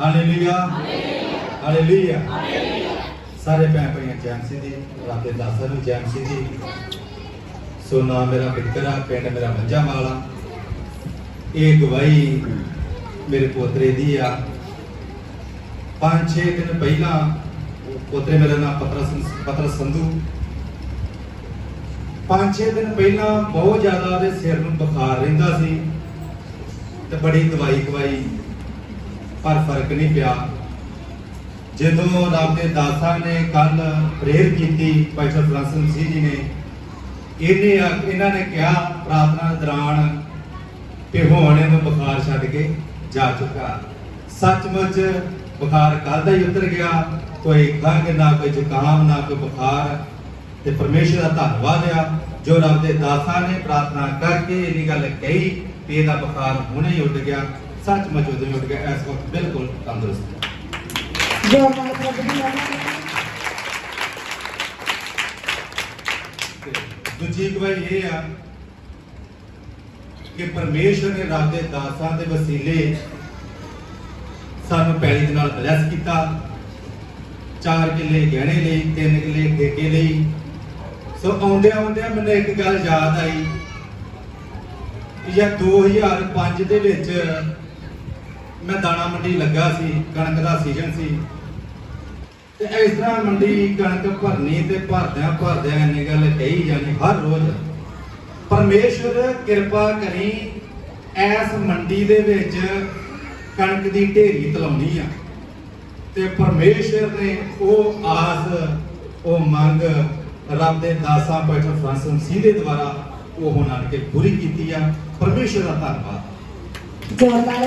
Hallelujah hallelujah ਸਾਰੇ ਭੈਣ ਭਾਈਆਂ ਜੈਮਸੀ ਦੀ ਰੱਬ ਦੇ ਦਾਸਾਂ ਨੂੰ ਜੈਮਸੀ ਦੀ ਸੋ ਨਾਮ ਮੇਰਾ ਬਿਕਰਾ ਪਿੰਡ ਮੇਰਾ ਮੰਝਾ ਵਾਲਾ ਇਹ ਗਵਾਹੀ ਮੇਰੇ ਪੋਤਰੇ ਦੀ ਆ। ਪੰਜ ਛੇ ਦਿਨ ਪਹਿਲਾਂ ਪੋਤਰੇ ਮੇਰਾ ਨਾਮ ਪਤਰਸ ਪਤਰਸ ਸੰਧੂ। ਪੰਜ ਛੇ ਦਿਨ ਪਹਿਲਾਂ ਬਹੁਤ ਜ਼ਿਆਦਾ ਉਹਦੇ ਸਿਰ ਨੂੰ ਬੁਖਾਰ ਰਹਿੰਦਾ ਸੀ ਤੇ ਬੜੀ ਦਵਾਈ ਖਵਾਈ। ਪਰ ਫ਼ਰਕ ਨਹੀਂ ਪਿਆ। ਜਦੋਂ ਰੱਬ ਦੇ ਦਾਸਾਂ ਨੇ ਕੱਲ ਪ੍ਰੇਰ ਕੀਤੀ, ਭਾਈ ਸਾਹਿਬ ਫਰਾਂਸਿਸ ਜੀ ਨੇ, ਇਹਨੇ ਇਹਨਾਂ ਨੇ ਕਿਹਾ, ਪ੍ਰਾਰਥਨਾ ਦੌਰਾਨ ਕਿ ਹੁਣ ਇਹਨੂੰ ਬੁਖਾਰ ਛੱਡ ਕੇ ਜਾ ਚੁੱਕਾ। ਸੱਚਮੁੱਚ ਬੁਖਾਰ ਕੱਲ ਦਾ ਹੀ ਉਤਰ ਗਿਆ। ਕੋਈ ਖੰਘ ਨਾ ਕੋਈ ਜ਼ੁਕਾਮ, ਨਾ ਕੋਈ ਬੁਖਾਰ ਤੇ ਪਰਮੇਸ਼ਰ ਦਾ ਧੰਨਵਾਦ ਆ। ਜੋ ਰੱਬ ਦੇ ਦਾਸਾਂ ਨੇ ਪ੍ਰਾਰਥਨਾ ਕਰਕੇ ਇਹਦੀ ਗੱਲ ਕਹੀ ਕਿ ਇਹਦਾ ਬੁਖਾਰ ਹੁਣੇ ਹੀ ਉੱਡ ਗਿਆ। ਸੱਚਮੁੱਚ ਉਦੋਂ ਹੀ ਉੱਡ ਗਿਆ ਇਸ ਵਕਤ ਬਿਲਕੁਲ ਤੰਦਰੁਸਤ ਹੈ ਜੋਰ ਨਾਲ ਪ੍ਰਭੂ ਦੀ ਮਹਿਮਾ ਤੇ ਦੂਜੀ ਗਵਾਹੀ ਇਹ ਆ ਕਿ ਪਰਮੇਸ਼ਰ ਨੇ ਰੱਬ ਦੇ ਦਾਸਾਂ ਦੇ ਵਸੀਲੇ ਸਾਨੂੰ ਪੈਲੀ ਦੇ ਨਾਲ ਬਲੈਸ ਕੀਤਾ ਚਾਰ ਕਿੱਲੇ ਗਹਿਣੇ ਲਈ ਤਿੰਨ ਕਿੱਲੇ ਠੇਕੇ ਲਈ ਸੋ ਆਉਂਦਿਆਂ ਆਉਂਦਿਆਂ ਮੈਨੂੰ ਇੱਕ ਗੱਲ ਯਾਦ ਆਈ ਕਿ ਜਾਂ 2005 ਦੇ ਵਿੱਚ ਮੈਂ ਦਾਣਾ ਮੰਡੀ ਲੱਗਾ ਸੀ, ਕਣਕ ਦਾ ਸੀਜ਼ਨ ਸੀ। ਤੇ ਇਸ ਤਰ੍ਹਾਂ ਮੰਡੀ ਕਣਕ ਭਰਨੀ ਤੇ ਭਰਦਿਆਂ ਭਰਦਿਆਂ ਇੰਨੀ ਗੱਲ ਕਹੀ ਜਾਣੀ ਹਰ ਰੋਜ਼। ਪਰਮੇਸ਼ਵਰ ਕਿਰਪਾ ਕਰੀ ਐਸ ਮੰਡੀ ਦੇ ਵਿੱਚ ਕਣਕ ਦੀ ਢੇਰੀ ਤਲਾਉਣੀ ਆ। ਤੇ ਪਰਮੇਸ਼ਵਰ ਨੇ ਉਹ ਆਸ, ਉਹ ਮੰਗ ਰੱਬ ਦੇ ਦਾਸਾਂ ਪੈਟਰ ਫਰਾਂਸਿਸ ਸੀ ਦੇ ਦੁਆਰਾ ਉਹ ਹੁਣ ਆਣ ਕੇ ਪੂਰੀ ਕੀਤੀ ਆ। ਪਰਮੇਸ਼ਵਰ ਦਾ ਧੰਨਵਾਦ। જોરદાર